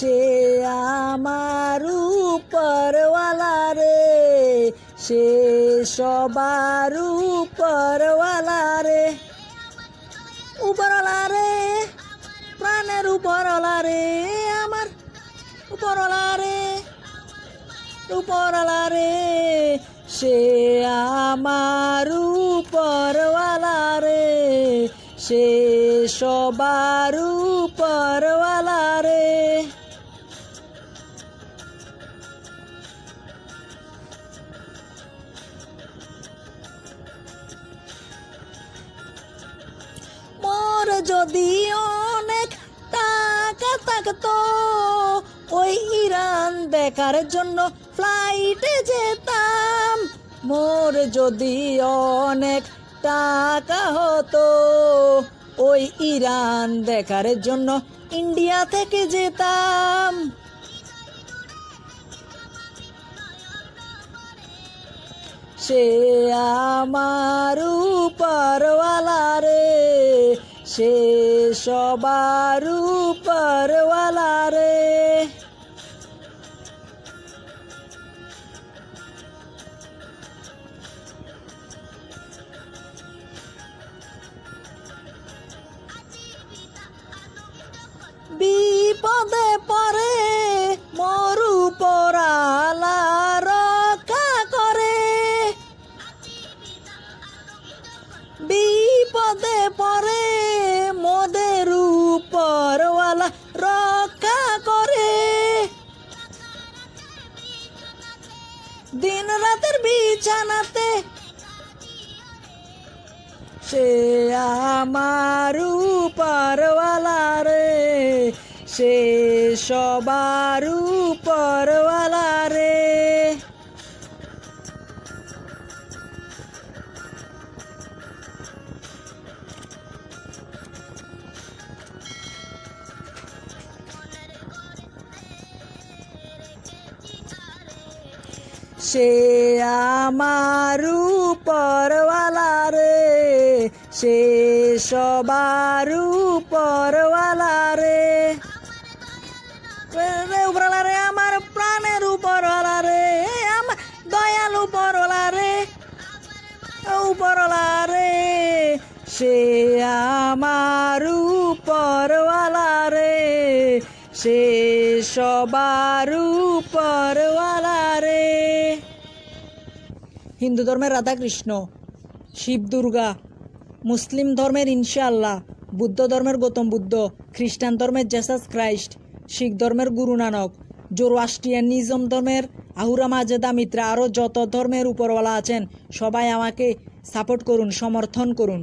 সে আমার উপরওয়ালা রে। সে সবার উপরওয়ালা রে। উপরওয়ালা রে, প্রাণের উপরওয়ালা রে, আমার উপরওয়ালা রে। উপরওয়ালা রে, সে আমার উপরওয়ালা রে। সে সবার উপরওয়ালা যদি অনেক টাকা থাকতো, ওই ইরান দেখার জন্য ফ্লাইটে যেতাম। মোর যদি অনেক টাকা হতো, ওই ইরান দেখার জন্য ইন্ডিয়া থেকে যেতাম। সে আমার উপরওয়ালা রে সে সবার উপরওয়ালা রে। বিপদে পরে মরু রক্ষা করে। বিপদে পরে দিন রাতের বিছানাতে। সে আমার উপরওয়ালা রে সে সবার সে আমার উপরওয়ালা রে, সে সবার উপরওয়ালা রে। উপরওয়ালা রে, আমার প্রাণের উপরওয়ালা রে আমার দয়াল উপরওয়ালা রে। উপরওয়ালা রে, সে আমার উপরওয়ালা রে, সে সবার উপরওয়ালা রে। হিন্দু ধর্মের রাধাকৃষ্ণ, শিব, দুর্গা, মুসলিম ধর্মের ইনশাআল্লাহ, বুদ্ধ ধর্মের গৌতম বুদ্ধ, খ্রিস্টান ধর্মের জেসাস ক্রাইস্ট, শিখ ধর্মের গুরু নানক জোরোয়াস্ট্রিয়ানিজম ধর্মের আহুরা মাজেদা মিত্রা আরও যত ধর্মের উপরওয়ালা আছেন, সবাই আমাকে সাপোর্ট করুন, সমর্থন করুন।